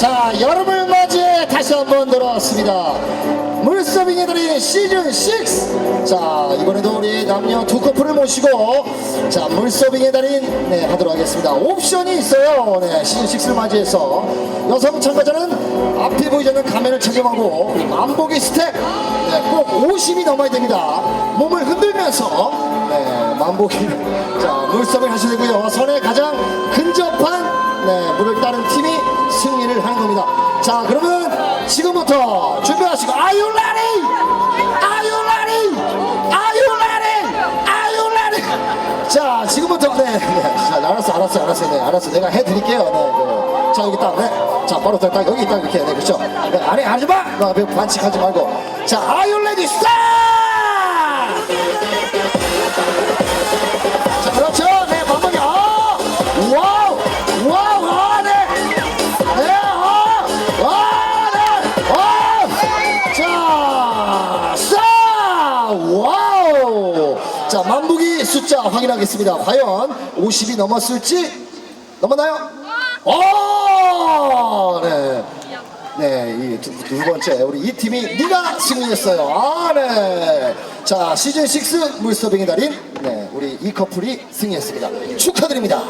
자, 여름을 맞이해 다시 한번 돌아왔습니다. 달인 시즌 6. 자, 이번에도 우리 남녀 두 커플을 모시고 자, 물서빙의 달인 네, 하도록 하겠습니다. 옵션이 있어요. 네, 시즌 6를 맞이해서 여성 참가자는 앞에 보이지 않는 가면을 착용하고 만보기 스텝 네, 꼭 50이 넘어야 됩니다. 몸을 흔들면서 네, 만보기 자, 물서빙 하셔야 되고요. 선에 가장 근접한 네, 물을 따른 팀이. 자, 그러면 지금부터 준비하시고 Are you ready? Are you ready? Are you ready? Are you ready? 자, 지금부터 네, 네. 자, 알았어, 알았어, 알았어, 네, 알았어. 내가 해드릴게요. 네, 그, 자, 여기 딱, 네. 자, 바로 딱, 딱 여기 딱 이렇게, 네, 그렇죠. 네, 아니, 하지 마. 너 앞에 반칙하지 말고. 자, Are you ready? Start! 와우. 자, 만보기 숫자 확인하겠습니다. 과연 50이 넘었을지 넘었나요? 오, 네. 네, 이 두, 두 번째 우리 이 팀이 네가 승리했어요. 아, 네. 자, 시즌 6 물서빙의 달인 네, 우리 이 커플이 승리했습니다. 축하드립니다.